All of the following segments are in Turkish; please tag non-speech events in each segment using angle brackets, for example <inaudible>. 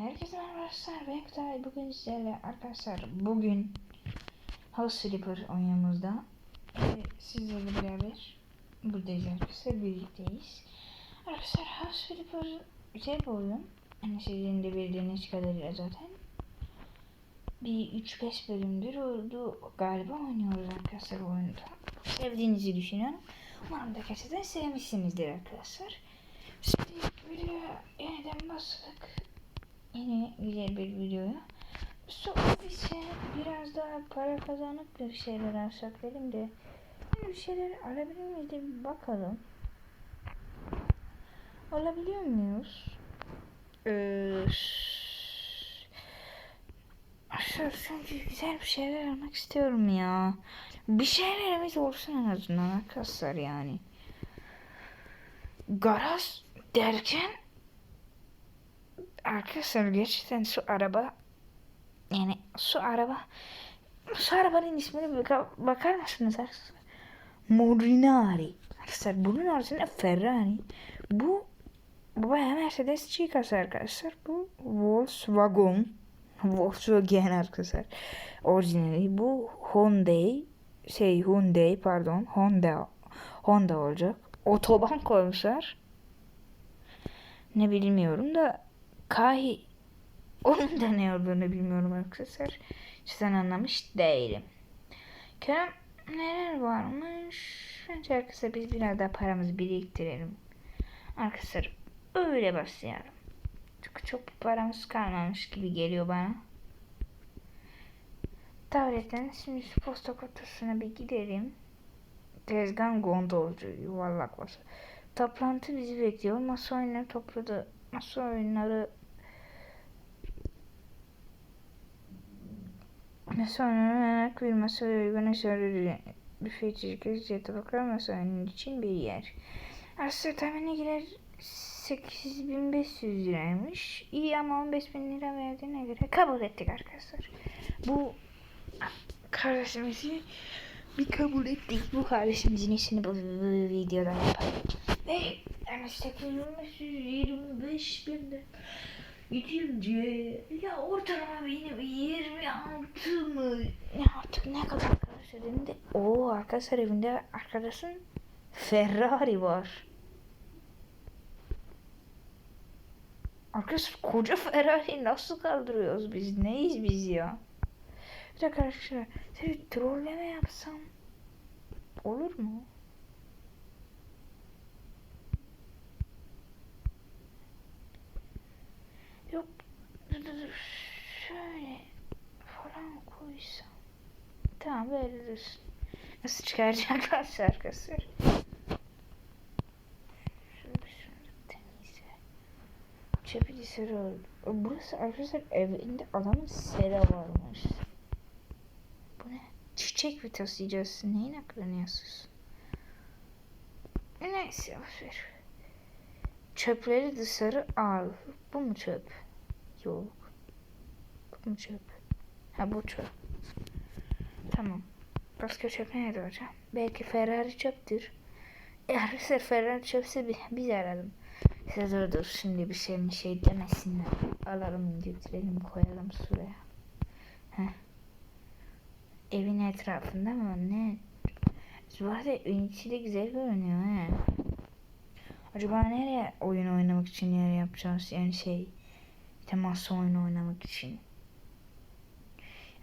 Herkese merhaba arkadaşlar. Ben Kutay. Bugün sizlerle arkadaşlar bugün House Flipper oyunumuzda e, sizlerle beraber buradayız arkadaşlar. Birlikteyiz. Arkadaşlar House Flipper güzel bir oyun. Hani sizin de bildiğiniz kadarıyla zaten. Bir 3-5 bölümdür oldu galiba oynuyoruz arkadaşlar oyunda. Sevdiğinizi düşünüyorum. Umarım da gerçekten sevmişsinizdir arkadaşlar. Şimdi videoya yeniden başladık. Yine güzel bir videoya. Sonra ise biraz daha para kazanıp bir şeyler alsak dedim de bir şeyler alabilir miyiz de bir bakalım. Alabiliyor muyuz? Ee, Aşağı çünkü güzel bir şeyler almak istiyorum ya. Bir şeylerimiz olsun en azından arkadaşlar yani. Garaj derken Arkadaşlar gerçekten şu araba yani şu araba şu arabanın ismini baka- bakar mısınız arkadaşlar? Morinari. Arkadaşlar bunun orijinali Ferrari. Bu bu bayağı Mercedes G-Class arkadaşlar. Bu Volkswagen. Volkswagen arkadaşlar. Orijinali. Bu Hyundai. Şey Hyundai pardon. Honda. Honda olacak. Otoban koymuşlar. Ne bilmiyorum da Kahi onun da ne olduğunu bilmiyorum arkadaşlar. Sizden anlamış değilim. Kerem neler varmış? Bence arkadaşlar biz biraz daha paramızı biriktirelim. Arkadaşlar öyle başlayalım. Çünkü çok paramız kalmamış gibi geliyor bana. Tabletten şimdi şu posta kutusuna bir gidelim. Tezgah gondolcu yuvarlak masa. Toplantı bizi bekliyor. Masa oyunları topladı. Masa oyunları Oyunları merak bir masa uygun eserleri büfe içecek tabaklar masa oyunun için bir yer. Aslında tahmine girer 8500 liraymış. İyi ama 15 bin lira verdiğine göre kabul ettik arkadaşlar. Bu kardeşimizi bir kabul ettik. Bu kardeşimizin işini bu, videoda yapalım. Ve yani 825 bin lira gidince ya ortalama benim 26 mı ya artık ne kadar arkadaşlar evinde o arkadaşlar evinde arkadaşın Ferrari var. Arkadaşlar koca Ferrari nasıl kaldırıyoruz biz? Neyiz biz ya? Bir dakika arkadaşlar. Bir trolleme yapsam olur mu? Yok. Dur. Şöyle falan koysam. Tamam böyle dursun. Nasıl çıkaracak <laughs> arkadaşlar arkadaşlar? Şunu şunu temizle. Çöpü de sarı oldu. Burası arkadaşlar evinde adamın sera varmış. Bu ne? Çiçek mi taşıyacağız? Neyin aklını yazıyorsun? Neyse boşver. Çöpleri dışarı al. Bu mu çöp? Yok. Bu mu çöp? Ha bu çöp. Tamam. Başka çöp nerede hocam? Belki Ferrari çöptür. E arkadaşlar Ferrari çöpse bi- biz aralım. Size dur şimdi bir şey bir şey demesinler. Alalım götürelim koyalım şuraya. Heh. Evin etrafında mı ne? Arada evin içi de güzel görünüyor he. Acaba nereye oyun oynamak için yer yapacağız? Yani şey temas oyunu oynamak için.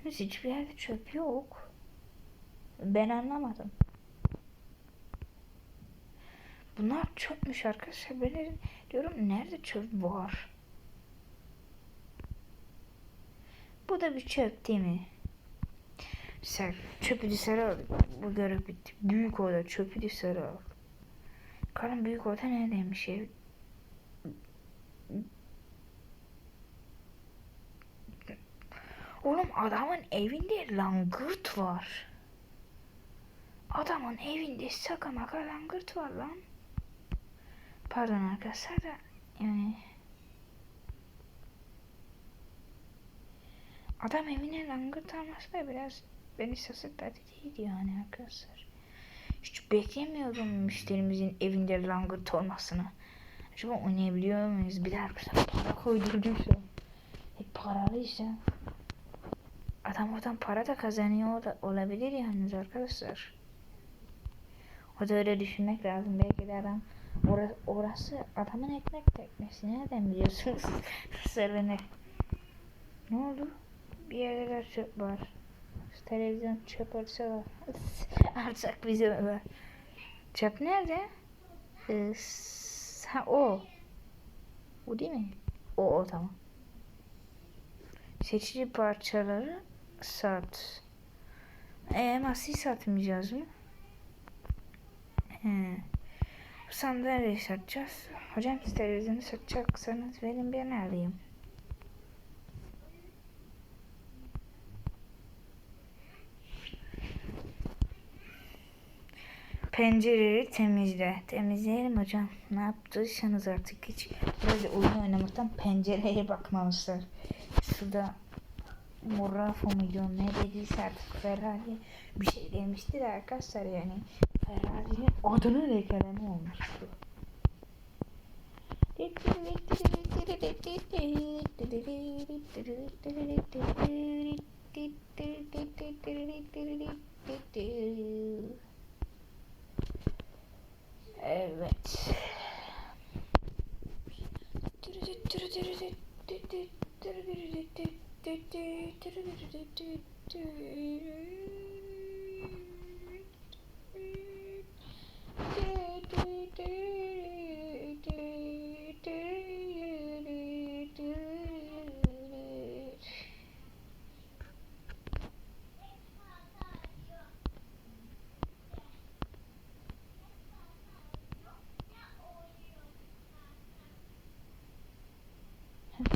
Yani hiçbir yerde çöp yok. Ben anlamadım. Bunlar çöpmüş arkadaşlar. Ben diyorum nerede çöp var? Bu da bir çöp değil mi? Sen çöpü dışarı al. Bu görev bitti. Büyük oda çöpü dışarı al. Karın büyük oda neredeymiş ev? Oğlum adamın evinde langırt var. Adamın evinde şaka maka langırt var lan. Pardon arkadaşlar da yani Adam evine langırt alması da biraz beni şaşırtmadı değil yani arkadaşlar. Hiç beklemiyordum müşterimizin evinde langırt olmasını. Acaba oynayabiliyor muyuz? Bir de arkadaşlar para koydurduysa. paralı işte. Adam oradan para da kazanıyor da olabilir yalnız arkadaşlar. O da öyle düşünmek lazım. Belki de adam orası, orası adamın ekmek teknesi. Nereden biliyorsunuz? <laughs> Sırrını. Ne oldu? Bir yerde de çöp var. Şu televizyon çöp olsa var. <laughs> Alacak bizi var. Çöp nerede? Ee, ha, o. O değil mi? O o tamam. Seçici parçaları sat. Eee masayı satmayacağız mı? He. Bu sandalyeyi satacağız. Hocam siz televizyonu satacaksanız verin ben alayım. Pencereleri temizle. Temizleyelim hocam. Ne yaptıysanız artık hiç böyle oyun oynamaktan pencereye bakmamışlar. Şurada Morafo muydu ne dediyse artık Ferrari bir şey demişti de arkadaşlar yani Ferrari'nin adını lekeleme olmuştu.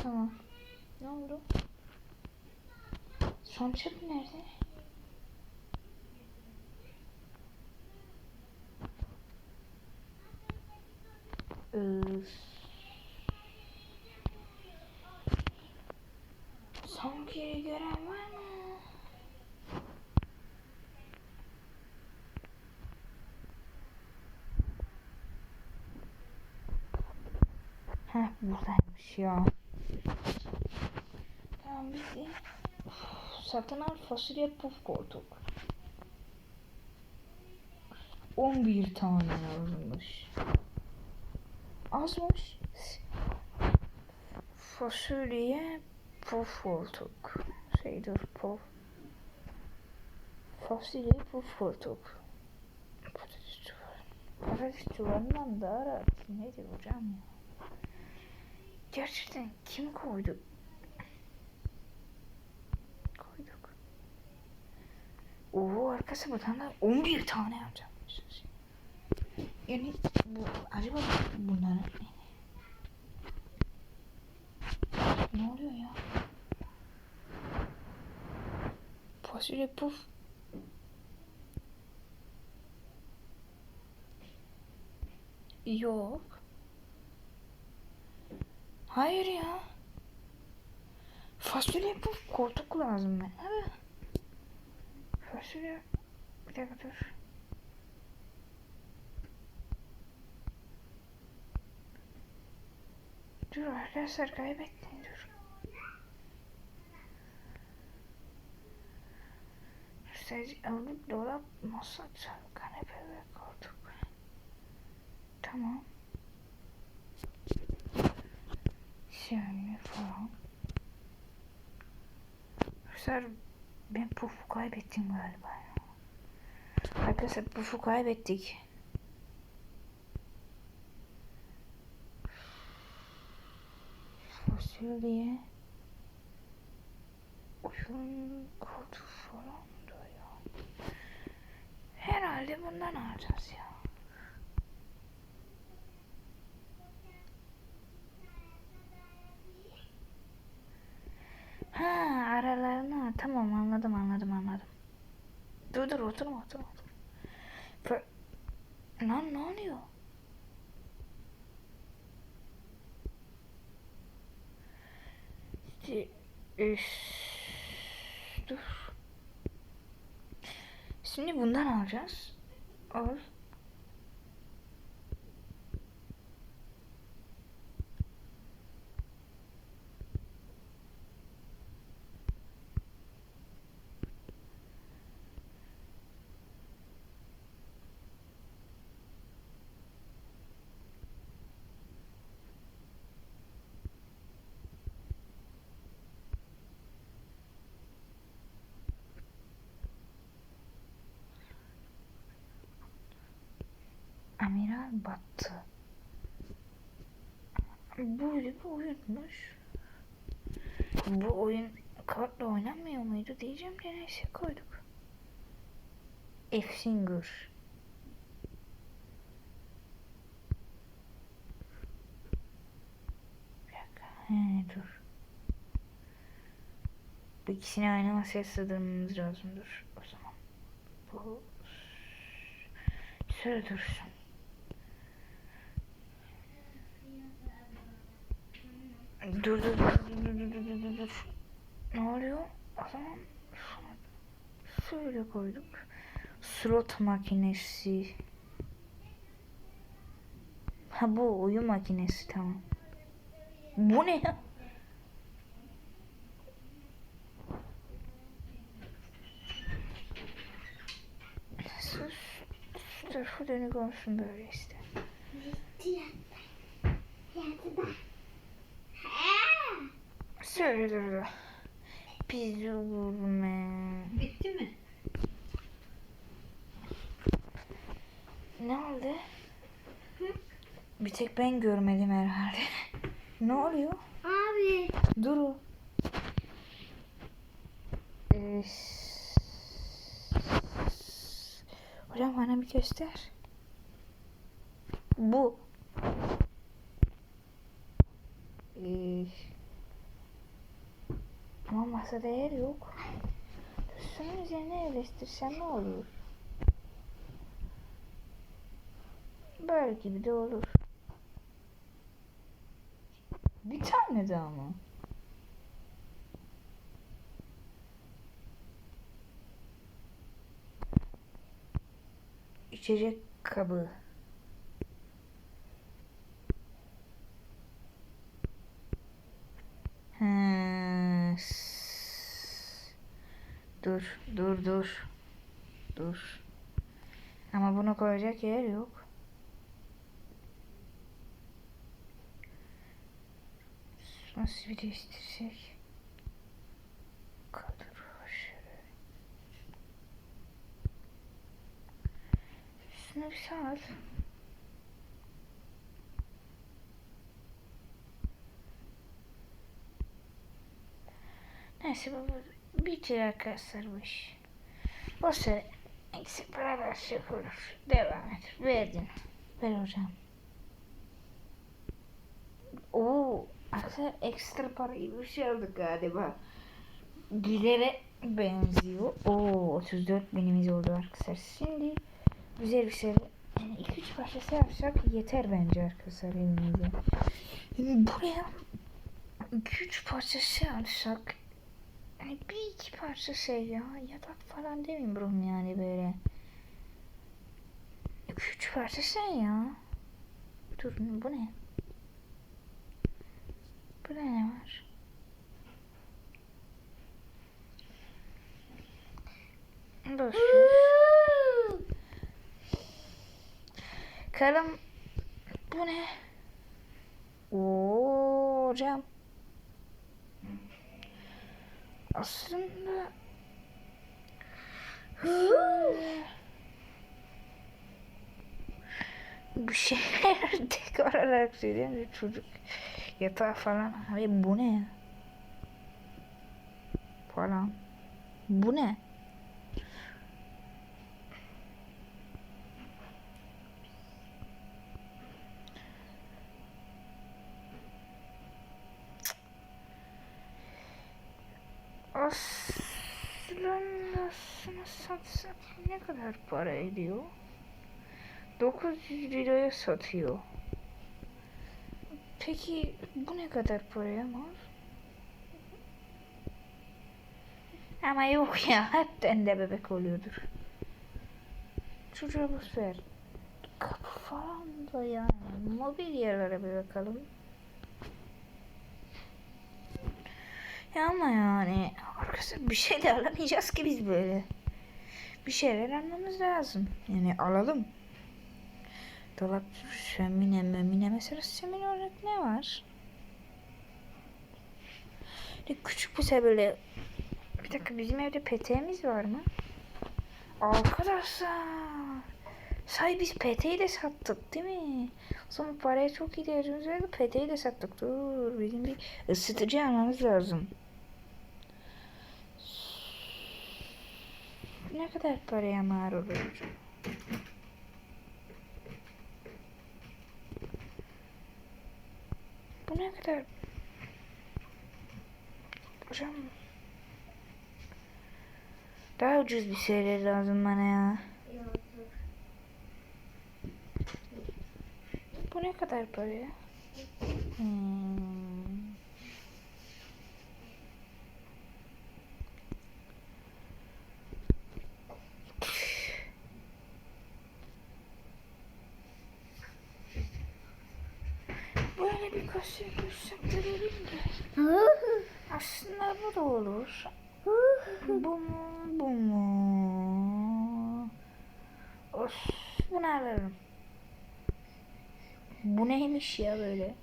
Tamam. Ne oldu? Son çöp nerede? Öf. Son kere gören var mı? Heh buradaymış ya. Tamam. Uf, Satın al fasulye puf koltuk. 11 tane yazılmış. Azmış. Fasulye puf koltuk. Şey dur puf. Fasulye puf koltuk. Patates çuvalı. Patates çuvalından daha rahat. Nedir hocam ya? Gerçekten kim koydu? Koyduk. Oo arkası buradan da 11 tane yapacakmışız. Yani bu acaba bunların ne? Ne oluyor ya? Fasulye puf. Yok. Hayır ya. Fasulye puf koltuk lazım ben. Evet. Fasulye. Bir dakika dur. Dur arkadaşlar kaybettim dur. Sadece alıp dolap, masa, kanepe ve koltuk. Tamam. Şimdi falan. Arkadaşlar ben pufu kaybettim galiba. Arkadaşlar pufu kaybettik. Fasulye. Oyun kodu falan da ya. Herhalde bundan alacağız ya. Ha aralarına tamam anladım anladım anladım. Dur dur oturma oturma. oturma. Fır... Lan ne oluyor? Dur. Şimdi bundan alacağız. Al. Battı. Böyle bir oyunmuş. Bu oyun kartla oynanmıyor muydu diyeceğim de neyse koyduk. F-Singer. Bir dakika. He, dur. Bu ikisini aynı masaya sığdırmamız lazım. Dur o zaman. Bu şöyle dursun. Dur dur dur dur dur dur dur dur. Ne oluyor? O zaman şöyle koyduk. Slot makinesi. Ha bu oyun makinesi tamam. Bu ne ya? Sus. Şu tarafı dönük olsun böyle işte. Söyle dur dur. Biz gurme. Bitti mi? Ne oldu? Bir tek ben görmedim herhalde. <laughs> ne oluyor? Abi. Duru. Ee, hocam bana bir göster. Bu. Ee, ama masada yer yok. Şunun üzerine yerleştirsem ne olur? Böyle gibi de olur. Bir tane daha mı? İçecek kabı. Hmm. s- Dur, dur, dur. Dur. Ama bunu koyacak yer yok. Nasıl bir değiştirsek? Kaldır şöyle. Şunu bir sal. Neyse baba bitir arkadaşlar bu iş. O sıra eksik şey olur. Devam et. Verdin. Ver hocam. Oo, arkadaşlar ekstra parayı bir şey aldık galiba. Güler'e benziyor. Oo, 34 binimiz oldu arkadaşlar. Şimdi güzel bir şey. Yani 2-3 parçası yapsak yeter bence arkadaşlar evimize. Şimdi buraya 2-3 parçası alsak yani bir iki parça şey ya yatak falan demiyorum yani böyle. 2-3 parça şey ya. Dur bu ne? Burada ne var? Ver. Karım bu ne? Oo, hocam. Aslında bir şeyler <laughs> dekor olarak söyleyeyim çocuk yatağı falan. Abi bu ne? Falan. Bu ne? Aslında satsak ne kadar para ediyor? 900 liraya satıyor. Peki bu ne kadar paraya mal? Ama yok ya hepten de bebek oluyordur. Çocuğa boş ver. Kapı falan da yani. Mobilyalara bir bakalım. Ya ama yani arkadaşlar bir şey de alamayacağız ki biz böyle. Bir şeyler almamız lazım. Yani alalım. Dolap şömine mömine mesela şömine olarak ne var? Bir küçük bir böyle bir dakika bizim evde peteğimiz var mı? Arkadaşlar Say biz PT'yi de sattık değil mi? O zaman paraya çok ihtiyacımız vardı. PT'yi de sattık. Dur bizim bir ısıtıcı almamız lazım. Ne kadar paraya mal olur? Bu ne kadar? Hocam daha ucuz bir şeyler lazım bana ya. Bu ne kadar para ya? Hmm. Koysak da vereyim de. Aslında bu da olur. <laughs> Bu mu? Bu mu? Of, bunu alırım. Bu neymiş ya böyle?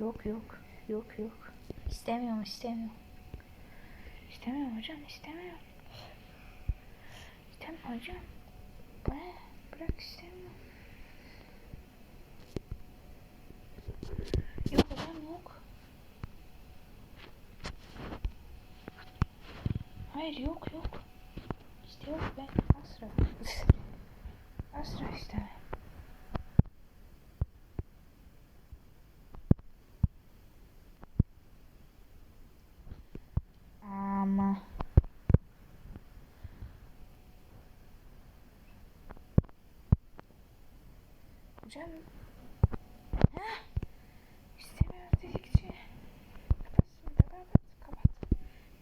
Yok yok. Yok yok. İstemiyorum istemiyorum. İstemiyorum hocam istemiyorum. İstemiyorum hocam. Ne? Bırak istemiyorum. Yok hocam yok. Hayır yok yok. İşte yok ben asla. <laughs> Asla istemem. Ama Hocam Heh. İstemiyorum dedikçe Kapatsın kapat kapat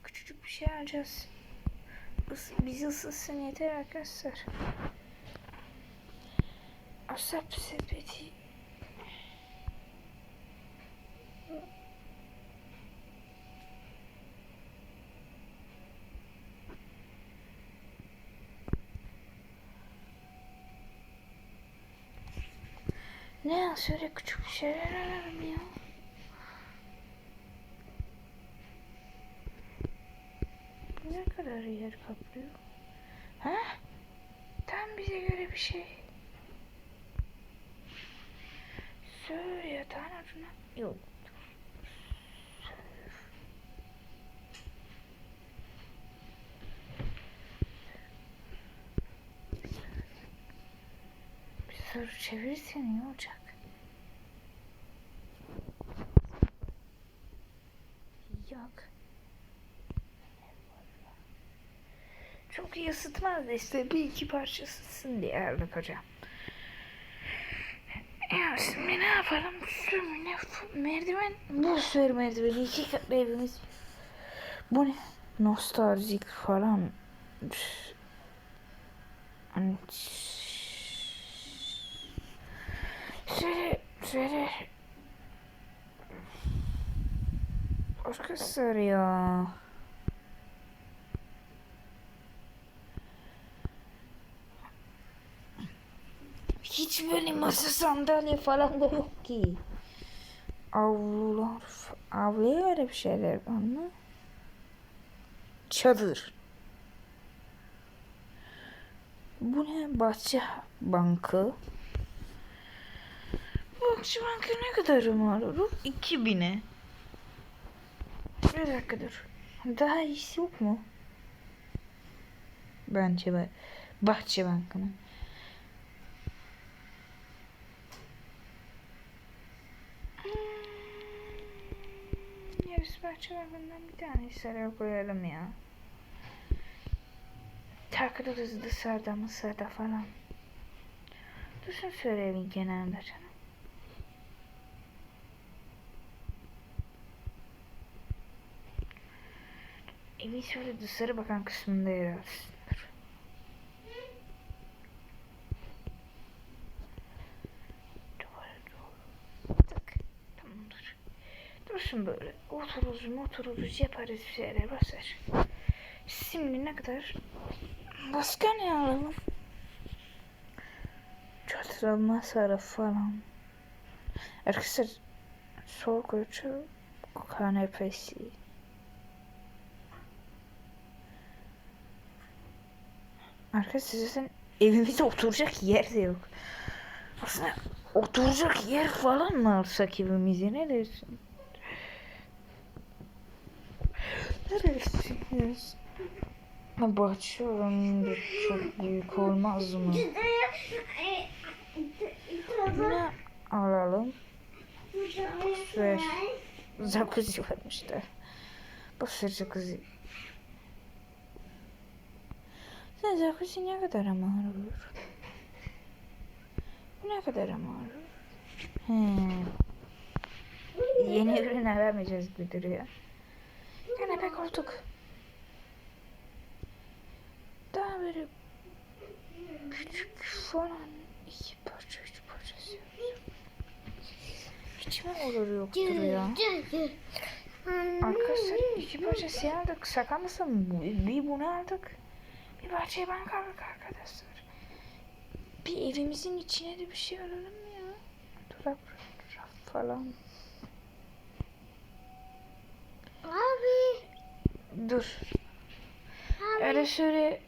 Küçücük bir şey alacağız Is bizi ısıtsın yeter arkadaşlar Asap sepeti Ne ya şöyle küçük şeyler ararım ya. Ne kadar yer kaplıyor? Ha? Tam bize göre bir şey. Sür yatağın ucuna. Yok. Bir soru çevirirsen iyi olacak. Yok. Çok iyi ısıtmaz da işte bir iki parça ısıtsın diye aldık hocam. Ya şimdi ne yapalım? Sür, ne, merdiven, bu sür merdiveni iki katlı evimiz. Bu ne? Nostaljik falan. Hani şöyle şöyle Arkadaşlar ya. Hiç böyle masa sandalye falan da yok ki. Avlular, avluya öyle bir şeyler var mı? Çadır. Bu ne? Bahçe bankı. Bahçe bankı ne kadar olur? 2000'e. Bir dakika dur. Daha iyisi yok mu? Bence ben. Bahçe bankının. Bahçe bankından bir tane saraya koyalım ya. Takılırız dışarıda mısırda falan. Dursun şöyle evin kenarında canım. Evin şöyle dışarı bakan kısmında yer alsınlar. Dursun böyle. Otururuz motururuz yaparız bir şeyler basar. Şimdi ne kadar? Başka ne alalım? Çatıra masara falan. Arkadaşlar soğuk ölçü kanepesi. Arkadaşlar zaten evimizde oturacak yer de yok. Aslında oturacak yer falan mı alsak evimize ne dersin? Bahçe oranında çok büyük olmaz mı? Ne alalım? Ver. Jacuzzi varmış da. Boş ver jacuzzi. Sen jacuzzi ne kadar ama olur? Bu ne kadar ama olur? Hmm. Yeni ürün aramayacağız gibi duruyor. Kanepe koltuk. Daha böyle küçük falan iki parça üç parça seviyorum. Hiç mi olur yoktur ya? Arkadaşlar iki parça siyah aldık. Şaka mısın? Bir- bunu aldık. Bir parçayı ben kaldık arkadaşlar. Bir evimizin içine de bir şey alalım ya? Dolap raf falan. Abi. Dur. Öyle Söyle.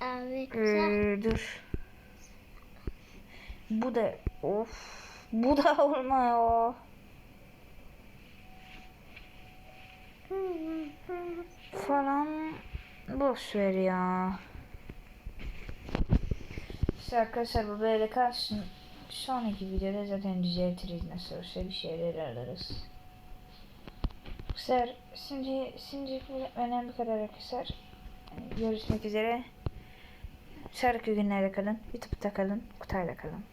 Abi. Ee, dur. Bu da of. Bu da <laughs> olmuyor. Falan boş ver ya. İşte arkadaşlar bu böyle kalsın. Sonraki videoda zaten düzeltiriz nasıl olsa bir şeyler alırız. Arkadaşlar şimdi şimdi önemli kadar arkadaşlar. Görüşmek üzere. Şarkı günlerde kalın. Youtube'da kalın. Kutayla kalın.